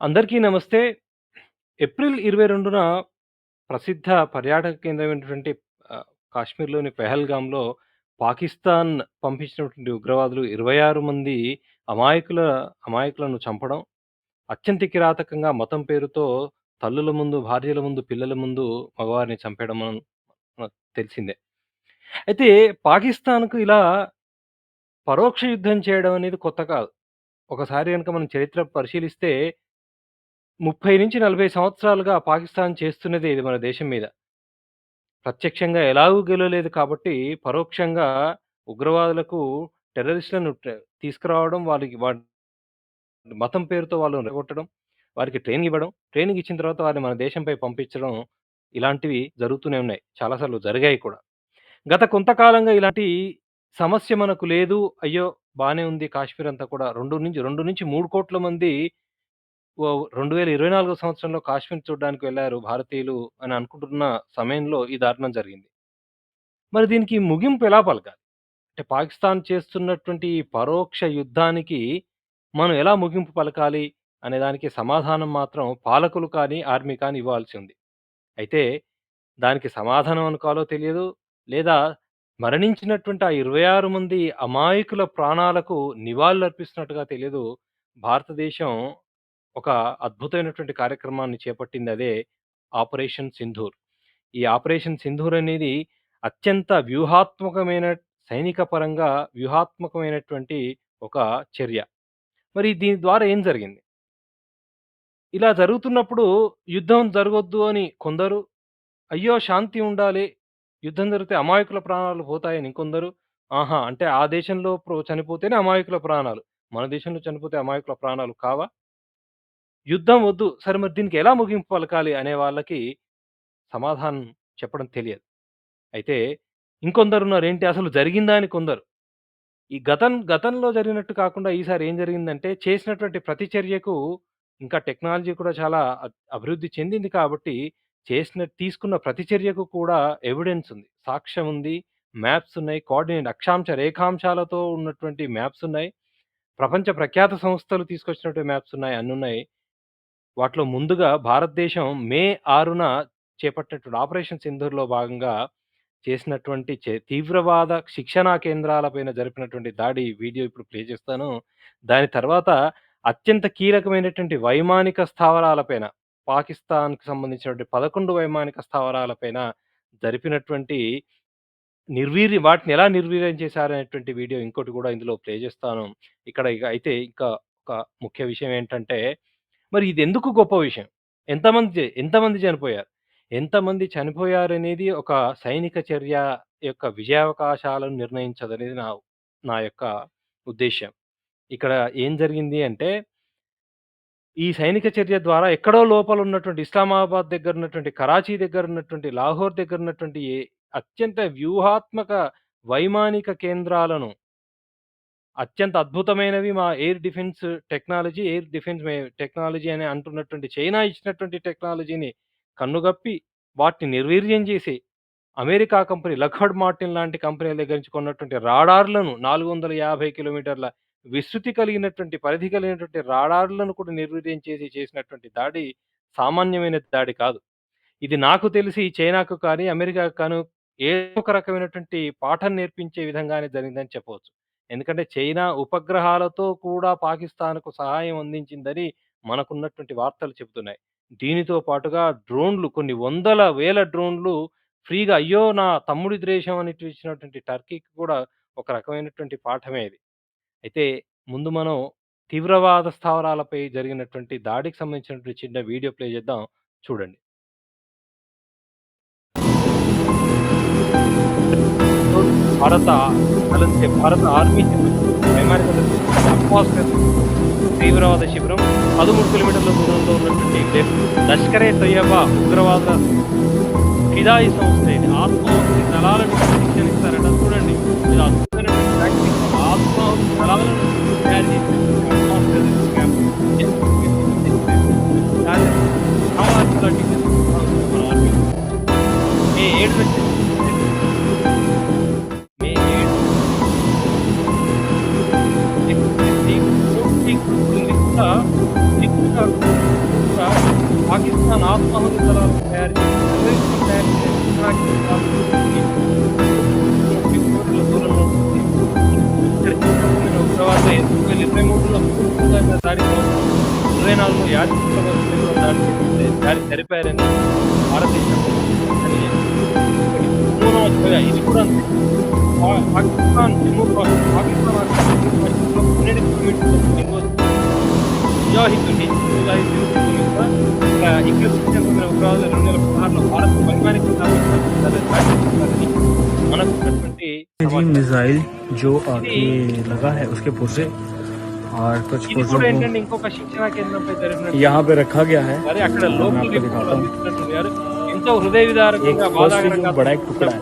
అందరికీ నమస్తే. ఏప్రిల్ 22న ప్రసిద్ధ పర్యాటక కేంద్రమైనటువంటి ఆహ్, కాశ్మీర్‌లోని పెహల్గాంలో పాకిస్తాన్ పంపించినటువంటి ఉగ్రవాదులు 26 మంది అమాయకుల అమాయకులను చంపడం, అత్యంత కిరాతకంగా మతం పేరుతో తల్లుల ముందు, భార్యల ముందు, పిల్లల ముందు మగవారిని చంపేయడం మనం మనకు తెలిసిందే. అయితే పాకిస్తాన్‌కు ఇలా పరోక్ష యుద్ధం చేయడం అనేది కొత్త కాదు. ఒకసారి కనుక మనం చరిత్ర పరిశీలిస్తే 30-40 సంవత్సరాలుగా పాకిస్తాన్ చేస్తున్నదే ఇది మన దేశం మీద. ప్రత్యక్షంగా ఎలాగూ గెలవలేదు కాబట్టి, పరోక్షంగా ఉగ్రవాదులకు టెర్రరిస్టులను ట తీసుకురావడం, వాళ్ళకి వాడ్ మతం పేరుతో వాళ్ళని రెచ్చగొట్టడం, వారికి ట్రైనింగ్ ఇవ్వడం, ట్రైనింగ్ ఇచ్చిన తర్వాత వారిని మన దేశంపై పంపించడం, ఇలాంటివి జరుగుతూనే ఉన్నాయి. చాలా సార్లు జరిగాయి కూడా. గత కొంతకాలంగా ఇలాంటి సమస్య మనకు లేదు. అయ్యో! బానే ఉంది కాశ్మీర్ అంతా కూడా 2-2-3 కోట్ల మంది ఓ 2024 సంవత్సరంలో కాశ్మీర్ చూడ్డానికి వెళ్ళారు భారతీయులు అని అనుకుంటున్న సమయంలో ఈ దారుణం జరిగింది. మరి దీనికి ముగింపు ఎలా పలకాలి? అంటే పాకిస్తాన్ చేస్తున్నటువంటి ఈ పరోక్ష యుద్ధానికి మనం ఎలా ముగింపు పలకాలి అనే దానికి సమాధానం మాత్రం పాలకులు కానీ, ఆర్మీ కానీ ఇవ్వాల్సి ఉంది. అయితే దానికి సమాధానం అనుకోవాలో తెలియదు. లేదా మరణించినటువంటి ఆ 26 మంది అమాయకుల ప్రాణాలకు నివాళులర్పిస్తున్నట్టుగా తెలియదు. భారతదేశం ఒక అద్భుతమైనటువంటి కార్యక్రమాన్ని చేపట్టింది అదే ఆపరేషన్ సింధూర్. ఈ ఆపరేషన్ సింధూర్ అనేది అత్యంత వ్యూహాత్మకమైన సైనిక పరంగా వ్యూహాత్మకమైనటువంటి ఒక చర్య. మరి దీని ద్వారా ఏం జరిగింది? ఇలా జరుగుతున్నప్పుడు యుద్ధం జరగొద్దు అని కొందరు, అయ్యో! శాంతి ఉండాలి. యుద్ధం జరిగితే అమాయకుల ప్రాణాలు పోతాయని ఇంకొందరు, ఆహా! అంటే ఆ దేశంలో ప్రో చనిపోతేనే అమాయకుల ప్రాణాలు. మన దేశంలో చనిపోతే అమాయకుల ప్రాణాలు కావా? యుద్ధం వద్దు. సరే మరి దీనికి ఎలా ముగింపు పలకాలి అనే వాళ్ళకి సమాధానం చెప్పడం తెలియదు. అయితే ఇంకొందరున్నారు. ఏంటి అసలు జరిగిందా అని కొందరు. ఈ గతం గతంలో జరిగినట్టు కాకుండా ఈసారి ఏం జరిగిందంటే చేసినటువంటి ప్రతి చర్యకు ఇంకా టెక్నాలజీ కూడా చాలా అ అభివృద్ధి చెందింది కాబట్టి చేసిన తీసుకున్న ప్రతి చర్యకు కూడా ఎవిడెన్స్ ఉంది. సాక్ష్యం ఉంది. మ్యాప్స్ ఉన్నాయి. కోఆర్డినేట్ అక్షాంశ రేఖాంశాలతో ఉన్నటువంటి మ్యాప్స్ ఉన్నాయి. ప్రపంచ ప్రఖ్యాత సంస్థలు తీసుకొచ్చినటువంటి మ్యాప్స్ ఉన్నాయి. అన్నున్నాయి. వాటిలో ముందుగా భారతదేశం మే 6న చేపట్టినటువంటి ఆపరేషన్ సింధూర్‌లో భాగంగా చేసినటువంటి చే తీవ్రవాద శిక్షణా కేంద్రాల పైన జరిపినటువంటి దాడి వీడియో ఇప్పుడు ప్లే చేస్తాను. దాని తర్వాత అత్యంత కీలకమైనటువంటి వైమానిక స్థావరాల పైన పాకిస్తాన్‌కి సంబంధించినటువంటి 11 వైమానిక స్థావరాల పైన జరిపినటువంటి నిర్వీర్యం వాటిని ఎలా నిర్వీర్యం చేశారనేటువంటి వీడియో ఇంకోటి కూడా ఇందులో ప్లే చేస్తాను. ఇక్కడ ఇక అయితే ఇంకా ఒక ముఖ్య విషయం ఏంటంటే, మరి ఇది ఎందుకు గొప్ప విషయం? ఎంతమంది ఎంతమంది చనిపోయారు? ఎంతమంది చనిపోయారనేది ఒక సైనిక చర్య యొక్క విజయావకాశాలను నిర్ణయించదనేది నా నా యొక్క ఉద్దేశ్యం. ఇక్కడ ఏం జరిగింది అంటే ఈ సైనిక చర్య ద్వారా ఎక్కడో లోపల ఉన్నటువంటి ఇస్లామాబాద్ దగ్గర ఉన్నటువంటి, కరాచీ దగ్గర ఉన్నటువంటి, లాహోర్ దగ్గర ఉన్నటువంటి అత్యంత వ్యూహాత్మక వైమానిక కేంద్రాలను అత్యంత అద్భుతమైనవి మా air defence technology, air defence మే టెక్నాలజీ అని అంటున్నటువంటి చైనా ఇచ్చినటువంటి టెక్నాలజీని కన్నుగప్పి వాటిని నిర్వీర్యం చేసి, అమెరికా కంపెనీ లఖడ్ మార్టిన్' లాంటి కంపెనీల దగ్గర నుంచి కొన్నటువంటి రాడార్‌లను 450 కిలోమీటర్ల విస్తృతి కలిగినటువంటి, పరిధి కలిగినటువంటి రాడార్‌లను కూడా నిర్వీర్యం చేసి చేసినటువంటి దాడి సామాన్యమైన దాడి కాదు. ఇది నాకు తెలిసి చైనాకు కానీ, అమెరికాకు కాను ఏ ఒక రకమైనటువంటి పాఠం నేర్పించే విధంగానే జరిగిందని చెప్పవచ్చు. ఎందుకంటే చైనా ఉపగ్రహాలతో కూడా పాకిస్తాన్‌కు సహాయం అందించిందని మనకున్నటువంటి వార్తలు చెబుతున్నాయి. దీనితో పాటుగా డ్రోన్‌లు కొన్ని వందల, వేల డ్రోన్‌లు ఫ్రీగా అయ్యో! నా తమ్ముడి దేశం అని ఇచ్చినటువంటి టర్కీకి కూడా ఒక రకమైనటువంటి పాఠమే ఇది. అయితే ముందు మనం తీవ్రవాద స్థావరాలపై జరిగినటువంటి దాడికి సంబంధించినటువంటి చిన్న వీడియో ప్లే చేద్దాం. చూడండి. భారత అలాగే భారత ఆర్మీ వైమానిక దళం అట్మాస్ఫియర్ తీవ్రవాద శిబిరం 13 కిలోమీటర్ల దూరంలో ఉన్నటువంటి లష్కరే తొయ్యబా ఉగ్రవాద ఫిదాయి సంస్థ ఇది. ఆత్మాహుతి దళాలను శిక్షణ ఇస్తారట చూడండి. ఇది అద్భుతమైనటువంటి టాక్టిక్స్. ఆత్మాహుతి దళాలను తయారు చేసిన ఏడు క్యాంప్. చేసి దాడి జరిపారని భారతదేశం అని ఒకటి మూడవ ఇది కూడా అంతే. పా- పాకిస్తాన్ జమ్మూ కాశ్మీర్ పాకిస్తాన్ ఆక్రమించిన పరిస్థితుల్లో పన్నెండు కిలోమీటర్ల దూరంలో ముజాహిద్దుని ముజాహిద్దీన్ కూడా ఇక్కడ ఇక్కడ శిక్షణ పొందిన ఉగ్రవాదులు రెండు వేల పదహారులో భారత వైమానిక దాడి మనకు ఉన్నటువంటి जी సమాచారం. मिसाइल जो आके लगा है उसके पुर्जे और कुछ ఇది पुर्जों కూడా को ఏంటంటే ఇంకొక శిక్షణా కేంద్రంపై జరిగిన यहाँ पे रखा गया है మరి అక్కడ मैं లోకల్ आपको दिखाता हूँ అందిస్తున్నారు ఎంతో హృదయ విదారకంగా एक फर्स्ट బాధాకరంగా जो बड़ा एक टुकड़ा है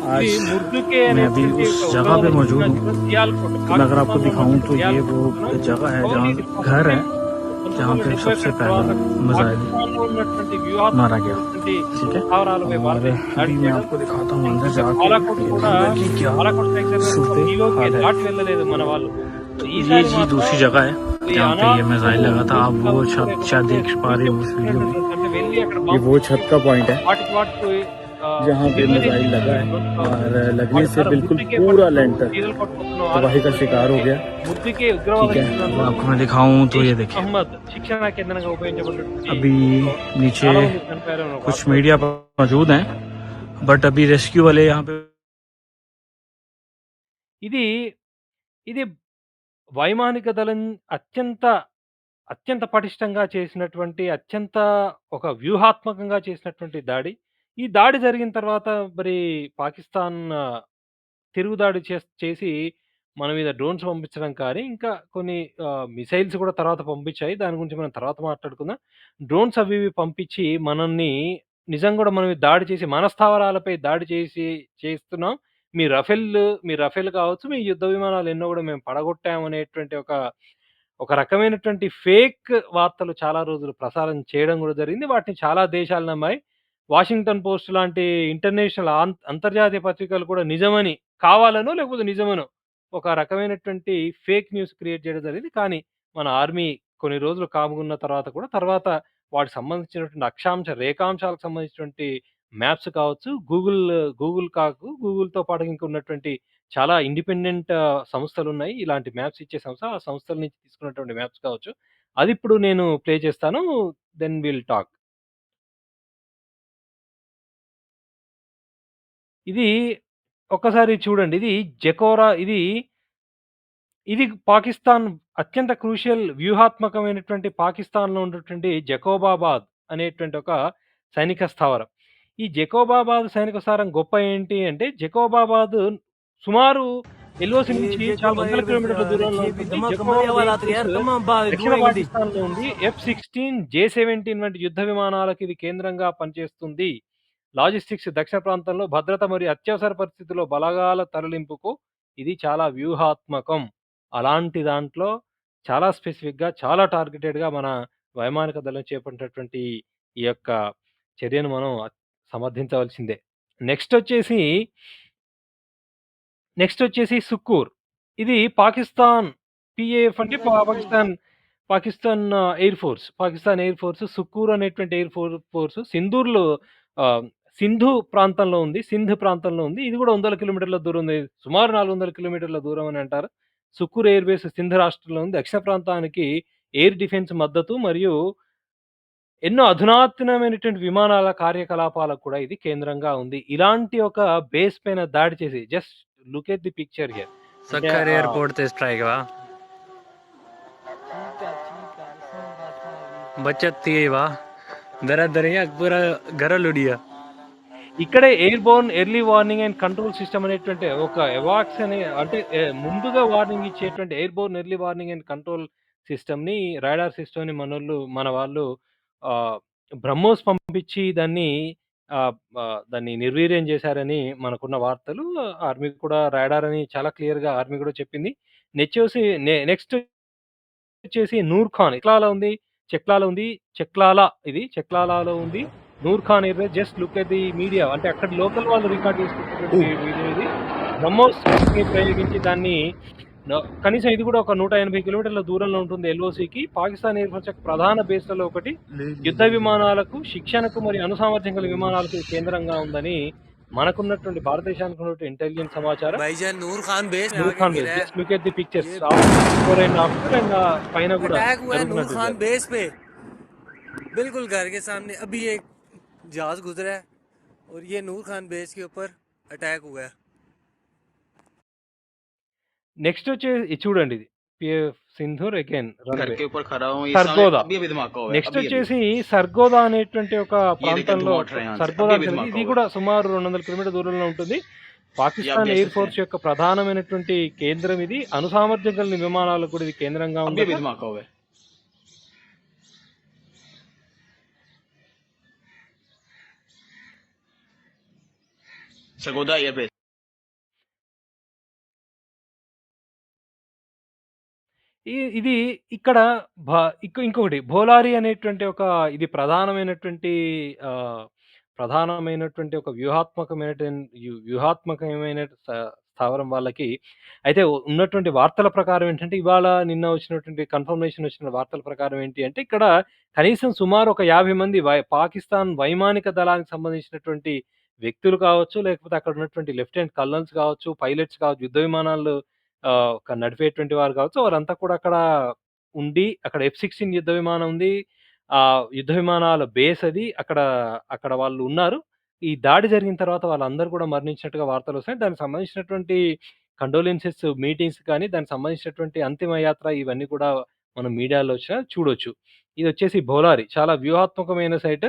आज मैं अभी उस जगह पे मौजूद हूँ। अगर आपको दिखाऊँ तो ये वो जगह है जहाँ घर है जहाँ पे सबसे पहला मजाहिद मारा गया। ठीक है? और अभी मैं आपको दिखाता हूँ अंदर जाके ये जी दूसरी जगह है जहाँ पे ये मिसाइल लगा था। आप वो छत शायद देख पा रहे हो उस वीडियो में। ये वो छत का पॉइंट है। जहाँ पे నిర్వహించి मिसाइल लगा है और लगने వాటి से ద్వారా बिल्कुल ముద్దుకే पूरा పట్టుకున్న लेंटर చీరలు పట్టుకున్న तबाही का शिकार हो गया ముద్దుకే ఉగ్రవాద ठीक है శిక్షణలో अब आपको मैं दिखाऊं तो ये देखिए అహ్మద్ శిక్షణ కేంద్రంగా ఉపయోగించబడినటువంటి अभी नीचे చాలా మంది చనిపోయారు कुछ मीडिया मौजूद हैं बट अभी रेस्क्यू वाले यहाँ पे ఇది ఇది వైమానిక దళం అత్యంత అత్యంత పటిష్టంగా చేసినటువంటి అత్యంత ఒక వ్యూహాత్మకంగా చేసినటువంటి దాడి. ఈ దాడి జరిగిన తర్వాత మరి పాకిస్తాన్ తిరుగుదాడి చేస్ చేసి మన మీద డ్రోన్స్ పంపించడం కానీ, ఇంకా కొన్ని ఆహ్, మిసైల్స్ కూడా తర్వాత పంపించాయి. దాని గురించి మనం తర్వాత మాట్లాడుకుందాం. డ్రోన్స్ అవి ఇవి పంపించి మనల్ని నిజంగా కూడా మన మీద దాడి చేసి మన స్థావరాలపై దాడి చేసి చేస్తున్నాం. మీ రఫెల్ మీ రఫేల్ కావచ్చు, మీ యుద్ధ విమానాలు ఎన్నో కూడా మేము పడగొట్టాం అనేటువంటి ఒక ఒక రకమైనటువంటి ఫేక్ వార్తలు చాలా రోజులు ప్రసారం చేయడం కూడా జరిగింది. వాటిని చాలా దేశాలు నమ్మాయి. వాషింగ్టన్ పోస్ట్ లాంటి ఇంటర్నేషనల్ ఆన్ అంతర్జాతీయ పత్రికలు కూడా నిజమని కావాలనో లేకపోతే నిజమనో ఒక రకమైనటువంటి ఫేక్ న్యూస్ క్రియేట్ చేయడం జరిగింది. కానీ మన ఆర్మీ కొన్ని రోజులు కాముకున్న తర్వాత కూడా తర్వాత వాటికి సంబంధించినటువంటి అక్షాంశ, రేఖాంశాలకు సంబంధించినటువంటి మ్యాప్స్ కావచ్చు, గూగుల్ గూగుల్ కాకు గూగుల్‌తో పాటు ఇంకా ఉన్నటువంటి చాలా ఇండిపెండెంట్ సంస్థలు ఉన్నాయి ఇలాంటి మ్యాప్స్ ఇచ్చే సంస్థ. ఆ సంస్థల నుంచి తీసుకున్నటువంటి మ్యాప్స్ కావచ్చు. అది ఇప్పుడు నేను ప్లే చేస్తాను. Then will talk. ఇది ఒక్కసారి చూడండి. ఇది జకోరా ఇది ఇది పాకిస్తాన్ అత్యంత క్రూషియల్ వ్యూహాత్మకమైనటువంటి పాకిస్తాన్‌లో ఉన్నటువంటి జకోబాబాద్ అనేటువంటి ఒక సైనిక స్థావరం. ఈ జకోబాబాద్ సైనిక స్థావరం గొప్ప ఏంటి అంటే జకోబాబాద్ సుమారు ఎల్ఓసి నుంచి చాలా వందల కిలోమీటర్ల దూరంలో ఉంటుంది. జకోబాబాద్ దక్షిణ పాకిస్తాన్‌లో ఉంది. ఎఫ్-16, జే-17 వంటి యుద్ధ విమానాలకు ఇది కేంద్రంగా పనిచేస్తుంది. లాజిస్టిక్స్ దక్షిణ ప్రాంతంలో భద్రత మరియు అత్యవసర పరిస్థితుల్లో బలగాల తరలింపుకు ఇది చాలా వ్యూహాత్మకం. అలాంటి దాంట్లో చాలా స్పెసిఫిక్‌గా, చాలా టార్గెటెడ్‌గా మన వైమానిక దళం చేపట్టినటువంటి ఈ యొక్క చర్యను మనం సమర్థించవలసిందే. నెక్స్ట్ వచ్చేసి నెక్స్ట్ వచ్చేసి సుక్కూర్. ఇది పాకిస్తాన్ పిఏఎఫ్ అంటే Pakistan Pakistan air force. Pakistan air force Sukkur అనేటువంటి ఎయిర్ ఫోర్ ఫోర్స్ సింధూర్‌లో సింధు ప్రాంతంలో ఉంది. సింధ్ ప్రాంతంలో ఉంది. ఇది కూడా వందల కిలోమీటర్ల దూరం ఉంది. సుమారు 400 కిలోమీటర్ల దూరం అని అంటారు. సుక్కూర్ ఎయిర్ బేస్ సింధ్ రాష్ట్రంలో ఉంది. దక్షిణ ప్రాంతానికి ఎయిర్ డిఫెన్స్ మద్దతు మరియు ఎన్నో అధునాతనమైనటువంటి విమానాల కార్యకలాపాలకు కూడా ఇది కేంద్రంగా ఉంది. ఇలాంటి ఒక బేస్ పైన దాడి చేసి just look at the picture here. అంటే सखर ఆహ్ एयरपोर्ट ते स्ट्राइक वा बचत थी वा दरा दरिया पूरा घर लुडिया ఇక్కడే airborne early warning and control system అనేటువంటి ఒక ఎవాక్స్ అనే అంటే ముందుగా వార్నింగ్ ఇచ్చేటువంటి airborne early warning and control సిస్టమ్‌ని రాడార్ సిస్టమ్‌ని మనోళ్ళు మన వాళ్ళు బ్రహ్మోస్ పంపించి దాన్ని దాన్ని నిర్వీర్యం చేశారని మనకున్న వార్తలు. ఆర్మీ కూడా రాడార్ అని చాలా క్లియర్గా ఆర్మీ కూడా చెప్పింది. నెచ్చేసి నెక్స్ట్ వచ్చేసి 'నూర్ ఖాన్' ఎట్లాలో ఉంది? చెక్లాల ఉంది. చెక్లాల ఇది. చెక్లాలలో ఉంది. 'Nur Khan' airbase just look at the media అంటే అక్కడ లోకల్ వాళ్ళు రికార్డ్ చేసుకున్నటువంటి వీడియో ఇది. బ్రహ్మోస్‌ని ప్రయోగించి దాన్ని న కనీసం ఇది కూడా ఒక 180 కిలోమీటర్ల దూరంలో ఉంటుంది ఎల్ఓసికి. పాకిస్తాన్ ఎయిర్ ఫోర్స్ యొక్క ప్రధాన బేస్‌లలో ఒకటి. యుద్ధ విమానాలకు, శిక్షణకు మరియు అణుసామర్థ్యం కలిగిన విమానాలకు ఇది కేంద్రంగా ఉందని మనకున్నటువంటి భారతదేశానికి ఉన్నటువంటి ఇంటెలిజెన్స్ సమాచారం. भाईजान नूर खान बेस में 'నూర్ आके ఖాన్' गिरा బేస్ है just look at the pictures. ये బిఫోర్ అండ్ ఆఫ్టర్ అండ్ పైన కూడా अटैक हुआ है नूर జరుగుతున్నట్టు खान ఉంది. बेस पे बिल्कुल घर के सामने अभी एक जहाज गुजरा है और ये नूर खान बेस के ऊपर अटैक हुआ है నెక్స్ట్ వచ్చే ఇది చూడండి ఇది. పిఎఫ్ సింధూర్ అగైన్ घर రన్‌వే. के ऊपर खड़ा हूँ ये सामने సర్గోదా. अभी अभी धमाका हुआ है నెక్స్ట్ अभी अभी వచ్చేసి సర్గోదా అనేటువంటి ఒక ये देखिए ప్రాంతంలో धुआं उठ रहे हैं यहाँ से సర్గోదా अभी अभी అనేది धमाका ఇది हुआ కూడా సుమారు 200 కిలోమీటర్ల దూరంలో ఉంటుంది. పాకిస్తాన్ देख ఎయిర్ सकते ఫోర్స్ యొక్క ప్రధానమైనటువంటి కేంద్రం ఇది. అణుసామర్థ్యం కలిగిన విమానాలకు కూడా ఇది కేంద్రంగా अभी Segunda EBS. ఇది ఇక్కడ భ ఇంకొకటి భోలారి అనేటువంటి ఒక ఇది ప్రధానమైనటువంటి ప్రధానమైనటువంటి ఒక వ్యూహాత్మకమైన వ్యూహాత్మకమైన స్థావరం వాళ్ళకి అయితే ఉన్నటువంటి వార్తల ప్రకారం ఏంటంటే, ఇవాళ నిన్న వచ్చినటువంటి కన్ఫర్మేషన్ వచ్చిన వార్తల ప్రకారం ఏంటి అంటే, ఇక్కడ కనీసం సుమారు ఒక 50 మంది వై పాకిస్తాన్ వైమానిక దళానికి సంబంధించినటువంటి వ్యక్తులు కావచ్చు, లేకపోతే అక్కడ ఉన్నటువంటి లెఫ్టినెంట్ కల్నల్స్ కావచ్చు, పైలట్స్ కావచ్చు, యుద్ధ విమానాలు ఆహ్, ఒక నడిపేటువంటి వారు కావచ్చు, వారంతా కూడా అక్కడ ఉండి అక్కడ ఎఫ్-16 యుద్ధ విమానం ఉంది. ఆహ్, యుద్ధ విమానాల బేస్ అది. అక్కడ అక్కడ వాళ్ళు ఉన్నారు. ఈ దాడి జరిగిన తర్వాత వాళ్ళందరూ కూడా మరణించినట్టుగా వార్తలొస్తున్నాయి. దానికి సంబంధించినటువంటి కండోలెన్సెస్ మీటింగ్స్ కానీ, దానికి సంబంధించినటువంటి అంతిమ యాత్ర ఇవన్నీ కూడా మనం మీడియాలో వచ్చినా చూడొచ్చు. ఇదొచ్చేసి భోలారి. చాలా వ్యూహాత్మకమైన సైట్.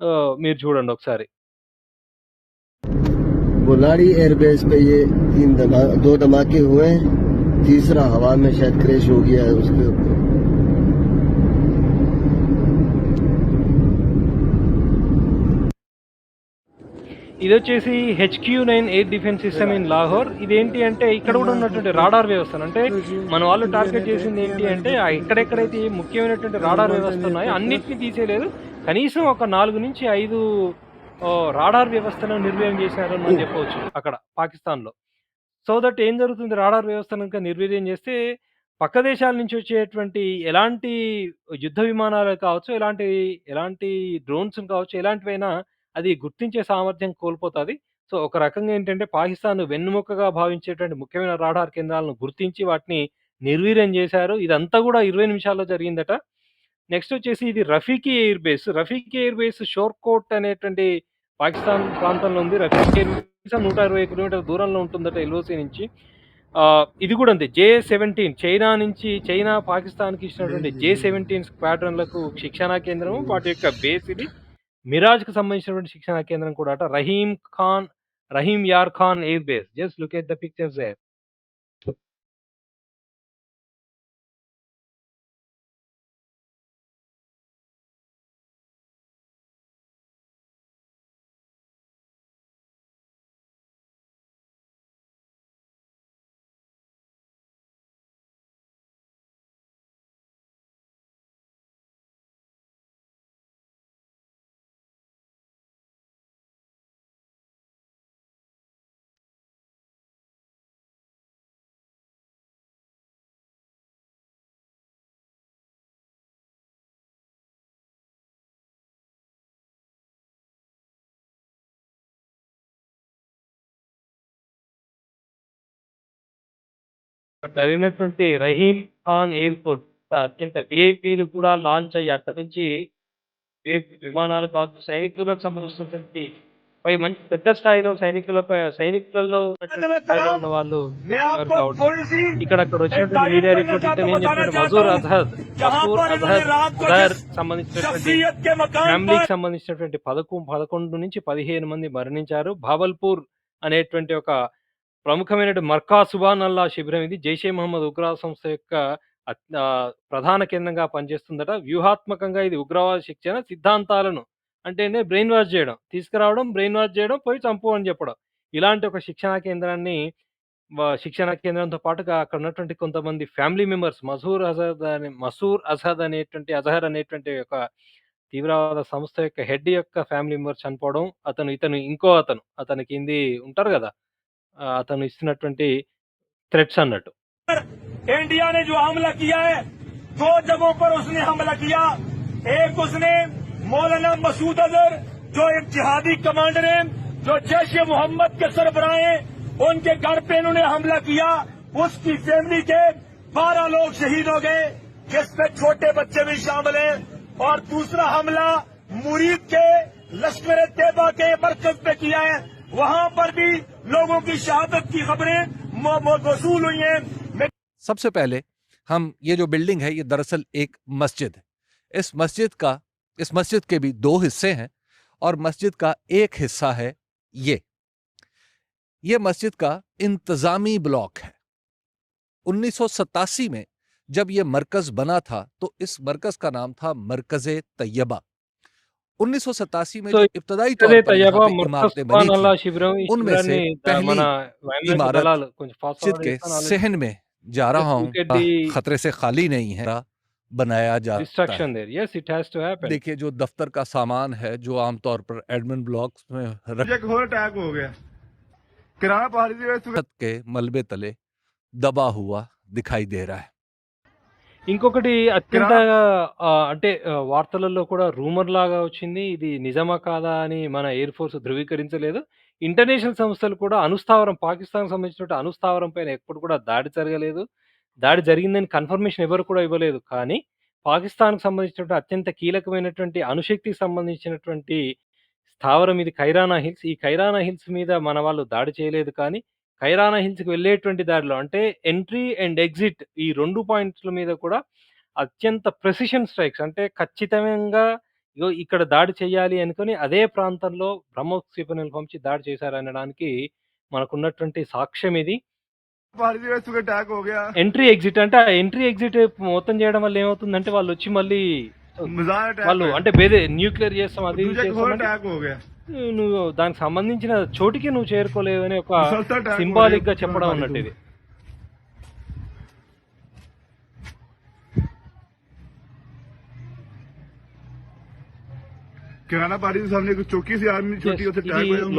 ఆహ్, మీరు చూడండి ఒకసారి. बुलाड़ी एयरबेस पे ये तीन धमा दो धमाके हुए हैं तीसरा हवा में शायद क्रैश हो गया है उसके ऊपर ఇదొచ్చేసి HQ nine air defence system in Lahore. ఇదేంటి అంటే ఇక్కడ కూడా ఉన్నటువంటి రాడార్ వ్యవస్థలు అంటే మన వాళ్ళు టార్గెట్ చేసింది ఏంటి అంటే ఆహ్, ఎక్కడెక్కడైతే ముఖ్యమైనటువంటి రాడార్ వ్యవస్థలు ఉన్నాయో అన్నిటిని తీసేయలేదు. కనీసం ఒక 4-5 ఆహ్, రాడార్ వ్యవస్థను నిర్వీర్యం చేశారని మనం చెప్పవచ్చు అక్కడ పాకిస్తాన్‌లో. సో దట్ ఏం జరుగుతుంది రాడార్ వ్యవస్థను గనుక నిర్వీర్యం చేస్తే పక్క దేశాల నుంచి వచ్చేటువంటి ఎలాంటి యుద్ధ విమానాలు కావచ్చు, ఎలాంటి ఎలాంటి డ్రోన్స్ కావచ్చు, ఎలాంటివైనా అది గుర్తించే సామర్థ్యం కోల్పోతుంది సో ఒక రకంగా ఏంటంటే పాకిస్తాన్ వెన్నుముక్కగా భావించేటువంటి ముఖ్యమైన రాడార్ కేంద్రాలను గుర్తించి వాటిని నిర్వీర్యం చేశారు. ఇదంతా కూడా 20 నిమిషాల్లో జరిగిందట. నెక్స్ట్ వచ్చేసి ఇది Rafiqui air base. Rafiqui air base Shorkot అనేటువంటి పాకిస్తాన్ ప్రాంతంలో ఉంది. రఫీకి ఎయిర్ బేస్ 120 కిలోమీటర్ల దూరంలో ఉంటుందట ఎల్ఓసి నుంచి. ఇది కూడా అంతే. జే-17 చైనా నుంచి చైనా పాకిస్తాన్‌కి ఇచ్చినటువంటి జే-17 స్క్వాడ్రన్‌లకు శిక్షణా కేంద్రం. వాటి యొక్క బేస్ ఇది. మిరాజ్‌కి సంబంధించినటువంటి శిక్షణా కేంద్రం కూడా అట. Rahim Khan Rahim Yar Khan air base. Just look at the pictures there. జరిగినటువంటి రహీం ఖాన్ ఎయిర్‌పోర్ట్ అత్యంత విఐపీలు కూడా లాంచ్ అయ్యి అక్కడి నుంచి విమానాలు కావచ్చు, సైనికులకు సంబంధించినటువంటి పై మంచి పెద్ద స్థాయిలో సైనికుల సైనికులలో ఉన్న వాళ్ళు ఇక్కడ అక్కడ వచ్చినటువంటి మీడియా రిపోర్ట్ అయితే నేను మజూర్ అజహద్ మసూర్ అజహద్ అజహర్ సంబంధించినటువంటి ఫ్యామిలీకి సంబంధించినటువంటి పదకొండు పదకొండు నుంచి 15 మంది మరణించారు. భావల్పూర్ అనేటువంటి ఒక ప్రముఖమైన మర్కా సుబానల్లా శిబిరం ఇది. జైషే మహమ్మద్ ఉగ్ర సంస్థ యొక్క అత్ ప్రధాన కేంద్రంగా పనిచేస్తుందట. వ్యూహాత్మకంగా ఇది ఉగ్రవాద శిక్షణ సిద్ధాంతాలను అంటేనే బ్రెయిన్ వాష్ చేయడం తీసుకురావడం, బ్రెయిన్ వాష్ చేయడం పోయి చంపు అని చెప్పడం ఇలాంటి ఒక శిక్షణా కేంద్రాన్ని వ శిక్షణా కేంద్రంతో పాటుగా అక్కడ ఉన్నటువంటి కొంతమంది ఫ్యామిలీ మెంబర్స్ మసూర్ అజాద్ అనే మసూర్ అజాద్ అనేటువంటి అజహర్ అనేటువంటి ఒక తీవ్రవాద సంస్థ యొక్క హెడ్ యొక్క ఫ్యామిలీ మెంబర్ చనిపోవడం. అతను ఇతను ఇంకో అతను. అతని కింది ఉంటారు కదా ఆహ్, అతను ఇస్తున్నటువంటి థ్రెట్స్ అన్నట్టు. इंडिया ने जो हमला किया है दो जगहों पर उसने हमला किया एक उसने मौलाना मसूद अजहर जो एक जिहादी कमांडर हैं जो जैश ए मोहम्मद के सरबराह हैं उनके घर पे इन्होंने हमला किया उसकी फैमिली के बारह लोग शहीद हो गए जिसमें छोटे बच्चे भी शामिल हैं और दूसरा हमला मुरीद के लश्कर तैयबा के मरकज पे किया है वहाँ पर भी लोगों की शहादत की खबरें वसूल हुई हैं। सबसे पहले हम ये जो बिल्डिंग है, ये दरअसल एक मस्जिद। है इस मस्जिद का, इस मस्जिद के भी दो हिस्से हैं और मस्जिद का एक हिस्सा है ये। ये मस्जिद का इंतजामी ब्लॉक है। 1987 में जब ये मरकज बना था तो इस मरकज का नाम था मरकज तैयबा। उन्नीस सौ सतासी में तो जो इब्तदाई तौर पर इमारतें बनी उनमें सहन में जा रहा हूँ हाँ, खतरे से खाली नहीं है बनाया जा रहा है देखिए जो दफ्तर का सामान है जो आमतौर पर एडमिन ब्लॉक में अटैक हो गया। किराना के मलबे तले दबा हुआ दिखाई दे रहा है। ఇంకొకటి అత్యంత అంటే వార్తలలో కూడా రూమర్ లాగా వచ్చింది. ఇది నిజమా కాదా అని మన ఎయిర్ ఫోర్స్ ధృవీకరించలేదు. ఇంటర్నేషనల్ సంస్థలు కూడా అణుస్థావరం పాకిస్తాన్‌కి సంబంధించినటువంటి అణుస్థావరం పైన ఎప్పుడు కూడా దాడి జరగలేదు. దాడి జరిగిందని కన్ఫర్మేషన్ ఎవరు కూడా ఇవ్వలేదు. కానీ పాకిస్తాన్‌కి సంబంధించినటువంటి అత్యంత కీలకమైనటువంటి అణుశక్తికి సంబంధించినటువంటి స్థావరం ఇది కైరానా హిల్స్. ఈ కైరానా హిల్స్ మీద మన వాళ్ళు దాడి చేయలేదు కానీ ఖైరానా హిల్స్‌కి వెళ్ళేటువంటి దారిలో అంటే ఎంట్రీ అండ్ ఎగ్జిట్ ఈ రెండు పాయింట్ల మీద కూడా అత్యంత ప్రెసిషన్ స్ట్రైక్స్. అంటే ఖచ్చితంగా ఇగో ఇక్కడ దాడి చేయాలి అనుకుని అదే ప్రాంతంలో బ్రహ్మోస్ క్షిపణులు పంపించి దాడి చేశారనడానికి మనకున్నటువంటి సాక్ష్యం ఇది. ఎంట్రీ ఎగ్జిట్ అంటే ఎంట్రీ ఎగ్జిట్ మొత్తం చేయడం వల్ల ఏమవుతుందంటే వాళ్ళు వచ్చి మళ్ళీ వాళ్ళు అంటే బేదే న్యూక్లియర్ చేస్తాం అది నువ్వు దానికి సంబంధించిన చోటికి నువ్వు చేరుకోలేవని ఒక సింబాలిక్గా చెప్పడం అన్నట్టు ఇది.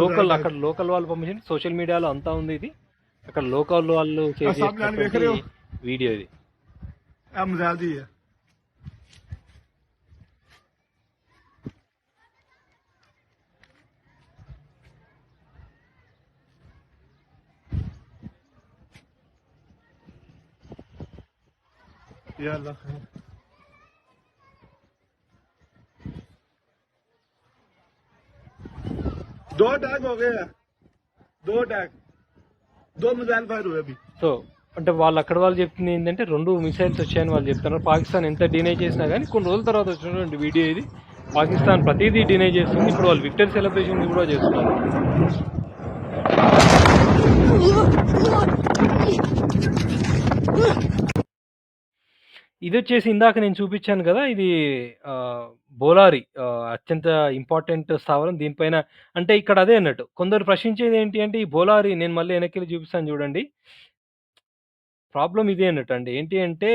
లోకల్ అక్కడ లోకల్ వాళ్ళు పంపించింది. సోషల్ మీడియాలో అంతా ఉంది ఇది. అక్కడ లోకల్ వాళ్ళు చేసే వీడియో ఇది. अब मजाक दी है या अल्लाह खैर दो अटैक हो गए हैं दो अटैक दो मिसाइल फायर हुए अभी సో అంటే వాళ్ళు అక్కడ వాళ్ళు చెప్తుంది ఏంటంటే 2 మిసైల్స్ వచ్చాయని వాళ్ళు చెప్తున్నారు. పాకిస్తాన్ ఎంత డినై చేసినా గానీ కొన్ని రోజుల తర్వాత వచ్చినటువంటి వీడియో ఇది. పాకిస్తాన్ ప్రతీదీ డినై చేస్తుంది. ఇప్పుడు వాళ్ళు విక్టరీ సెలబ్రేషన్ కూడా చేస్తున్నారు. ఇది వచ్చేసి ఇందాక నేను చూపించాను కదా ఇది ఆహ్, బోలారి ఆహ్, అత్యంత ఇంపార్టెంట్ స్థావరం. దీనిపైన అంటే ఇక్కడ అదే అన్నట్టు. కొందరు ప్రశ్నించేది ఏంటి అంటే ఈ బోలారి నేను మళ్ళీ వెనక్కెళ్ళి చూపిస్తాను చూడండి. ప్రాబ్లమ్ ఇదే అన్నట్టండి. ఏంటి అంటే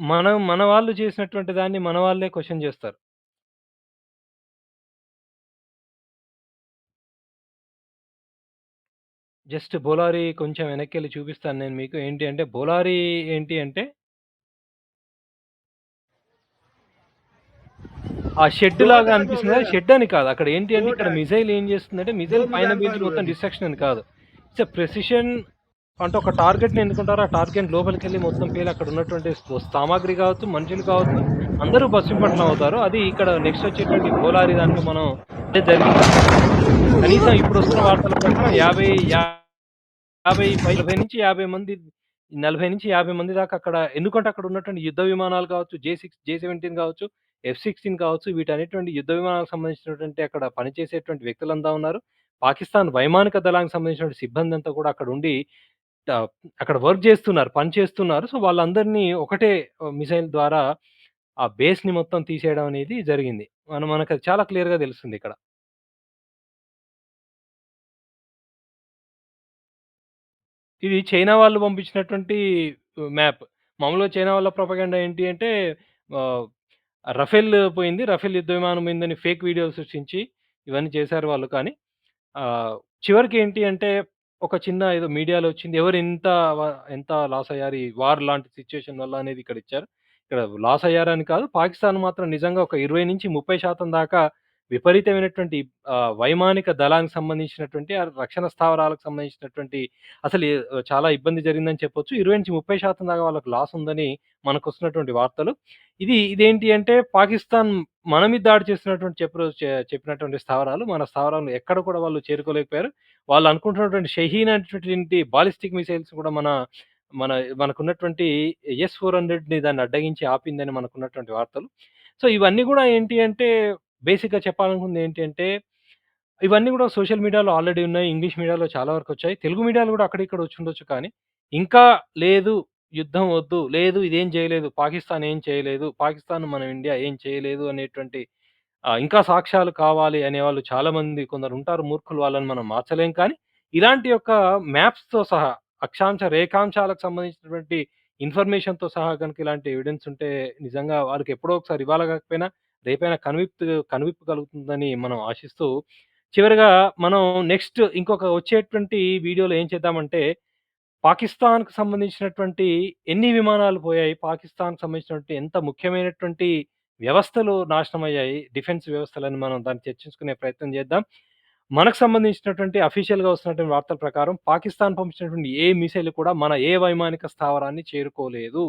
మనం మన వాళ్ళు చేసినటువంటి దాన్ని మన వాళ్ళే క్వెషన్ చేస్తారు. జస్ట్ బోలారి కొంచెం వెనక్కెళ్ళి చూపిస్తాను నేను మీకు. ఏంటి అంటే బోలారి ఏంటి అంటే ఆ షెడ్ లాగా అనిపిస్తుంది. షెడ్ అని కాదు. అక్కడ ఏంటి అంటే ఇక్కడ మిజైల్ ఏం చేస్తుందంటే మిజైల్ పైన బీచ్ మొత్తం డిస్ట్రక్షన్ అని కాదు. ఇట్స్ ప్రెసిషన్ అంటే ఒక టార్గెట్ని ఎందుకుంటారు? ఆ టార్గెట్ లోపలికి వెళ్ళి మొత్తం పేరు అక్కడ ఉన్నటువంటి సామాగ్రి కావచ్చు మనుషులు కావచ్చు అందరూ బస్సుపట్నం అవుతారు. అది ఇక్కడ నెక్స్ట్ వచ్చేటువంటి గోలారి దాంట్లో మనం అంటే జరిగింది. కనీసం ఇప్పుడు వస్తున్న వార్తల ప్రకారం యాభై యాభై నలభై నుంచి యాభై మంది నలభై నుంచి యాభై మంది దాకా అక్కడ ఎందుకంటే అక్కడ ఉన్నటువంటి యుద్ధ విమానాలు కావచ్చు జే సిక్స్ జే సెవెంటీన్ కావచ్చు ఎఫ్-16 కావచ్చు వీటన్నిటువంటి యుద్ధ విమానాలకు సంబంధించినటువంటి అక్కడ పనిచేసేటువంటి వ్యక్తులంతా ఉన్నారు. పాకిస్తాన్ వైమానిక దళానికి సంబంధించినటువంటి సిబ్బంది అంతా కూడా అక్కడ ఉండి అక్కడ వర్క్ చేస్తున్నారు. పని చేస్తున్నారు. సో వాళ్ళందరినీ ఒకటే మిసైల్ ద్వారా ఆ బేస్‌ని మొత్తం తీసేయడం అనేది జరిగింది. మనం మనకది చాలా క్లియర్‌గా తెలుస్తుందిక్కడ. ఇది చైనా వాళ్ళు పంపించినటువంటి మ్యాప్. మామూలుగా చైనా వాళ్ళ ప్రొపగండా ఏంటి అంటే రఫేల్ పోయింది. రఫేల్ యుద్ధ విమానం పోయిందని ఫేక్ వీడియోలు సృష్టించి ఇవన్నీ చేశారు వాళ్ళు. కానీ చివరికి ఏంటి అంటే ఒక చిన్న ఏదో మీడియాలో వచ్చింది. ఎవరు ఎంత ఎంత లాస్ అయ్యారు ఈ వార్ లాంటి సిట్యుయేషన్ వల్ల అనేది ఇక్కడ ఇచ్చారు. ఇక్కడ లాస్ అయ్యారని కాదు. పాకిస్తాన్ మాత్రం నిజంగా ఒక 20-30% దాకా విపరీతమైనటువంటి వైమానిక దళానికి సంబంధించినటువంటి ఆ రక్షణ స్థావరాలకు సంబంధించినటువంటి అసలు చాలా ఇబ్బంది జరిగిందని చెప్పొచ్చు. 20-30% దాకా వాళ్ళకు లాస్ ఉందని మనకు వస్తున్నటువంటి వార్తలు. ఇది ఇదేంటి అంటే పాకిస్తాన్ మన మీద దాడి చేస్తున్నటువంటి చెప్పు చెప్పినటువంటి స్థావరాలు. మన స్థావరాలు ఎక్కడ కూడా వాళ్ళు చేరుకోలేకపోయారు. వాళ్ళు అనుకుంటున్నటువంటి షహీన్ అనేటువంటి బాలిస్టిక్ మిసైల్స్ కూడా మన మన మనకున్నటువంటి ఎస్ 400ని దాన్ని అడ్డగించి ఆపిందని మనకున్నటువంటి వార్తలు. సో, ఇవన్నీ కూడా ఏంటి అంటే బేసిక్‌గా చెప్పాలనుకుంది ఏంటంటే ఇవన్నీ గూడా సోషల్ మీడియాలో ఆల్రెడీ ఉన్నాయి. ఇంగ్లీష్ మీడియాలో చాలా వరకొచ్చాయి. తెలుగు మీడియాలో గూడా అక్కడిక్కడ వచ్చుండొచ్చు కానీ, ఇంకా లేదు యుద్ధం వద్దు, లేదు ఇదేం చేయలేదు, పాకిస్తాన్ ఏం చేయలేదు, పాకిస్తాన్ మన ఇండియా ఏం చేయలేదు అనేటువంటి ఆహ్, ఇంకా సాక్ష్యాలు కావాలి అనేవాళ్ళు చాలామంది కొందరుంటారు మూర్ఖులు వాళ్ళని మనం మార్చలేం కానీ, ఇలాంటి యొక్క మ్యాప్స్‌తో సహా అక్షాంశ, రేఖాంశాలకు సంబంధించినటువంటి ఇన్ఫర్మేషన్‌తో సహా గనుక ఇలాంటి ఎవిడెన్స్ ఉంటే నిజంగా వారికి ఎప్పుడో ఒకసారి ఇవాళ కాకపోయినా రేపైనా కనువిప్పు కనువిప్పు కలుగుతుందని మనం ఆశిస్తూ, చివరగా మనం నెక్స్ట్ ఇంకొక వచ్చేటువంటి వీడియోలో ఏం చేద్దామంటే, పాకిస్తాన్కు సంబంధించినటువంటి ఎన్ని విమానాలు పోయాయి? పాకిస్తాన్‌కి సంబంధించినటువంటి ఎంత ముఖ్యమైనటువంటి వ్యవస్థలు నాశనమయ్యాయి. డిఫెన్స్ వ్యవస్థలని మనం దాన్ని చర్చించుకునే ప్రయత్నం చేద్దాం. మనకు సంబంధించినటువంటి అఫీషియల్‌గా వస్తున్నటువంటి వార్తల ప్రకారం పాకిస్తాన్ పంపించినటువంటి ఏ మిసైల్ కూడా మన ఏ వైమానిక స్థావరాన్ని చేరుకోలేదు.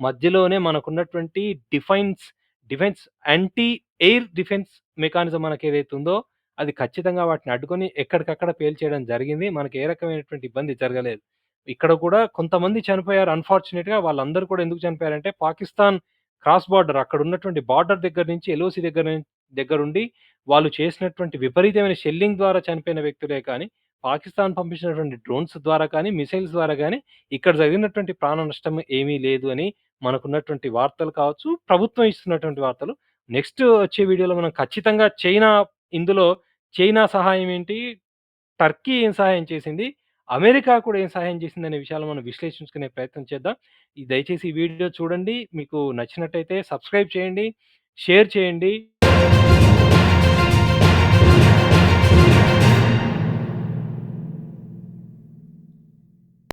మధ్యలోనే మనకున్నటువంటి defence defence anti air defence mechanism మనకేదైతే ఉందో, అది ఖచ్చితంగా వాటిని అడ్డుకొని ఎక్కడికక్కడ పేల్చేయడం జరిగింది. మనకి ఏ రకమైనటువంటి ఇబ్బంది జరగలేదు. ఇక్కడ కూడా కొంతమంది చనిపోయారు అన్‌ఫార్చునేట్‌గా. వాళ్ళందరూ కూడా ఎందుకు చనిపోయారంటే పాకిస్తాన్ క్రాస్ బార్డర్ అక్కడ ఉన్నటువంటి బార్డర్ దగ్గర నుంచి ఎల్ఓసి దగ్గర దగ్గరుండి వాళ్ళు చేసినటువంటి విపరీతమైన షెల్లింగ్ ద్వారా చనిపోయిన వ్యక్తులే కానీ, పాకిస్తాన్ పంపించినటువంటి డ్రోన్స్ ద్వారా కానీ, మిసైల్స్ ద్వారా గానీ ఇక్కడ జరిగినటువంటి ప్రాణ నష్టం ఏమీ లేదు అని మనకున్నటువంటి వార్తలు కావచ్చు, ప్రభుత్వం ఇస్తున్నటువంటి వార్తలు. నెక్స్ట్ వచ్చే వీడియోలో మనం ఖచ్చితంగా చైనా ఇందులో చైనా సహాయం ఏంటి? టర్కీ ఏం సహాయం చేసింది? అమెరికా కూడా ఏం సహాయం చేసిందనే విషయాలు మనం విశ్లేషించుకునే ప్రయత్నం చేద్దాం. ఈ దయచేసి ఈ వీడియో చూడండి. మీకు నచ్చినట్టయితే సబ్స్క్రైబ్ చేయండి. షేర్ చేయండి.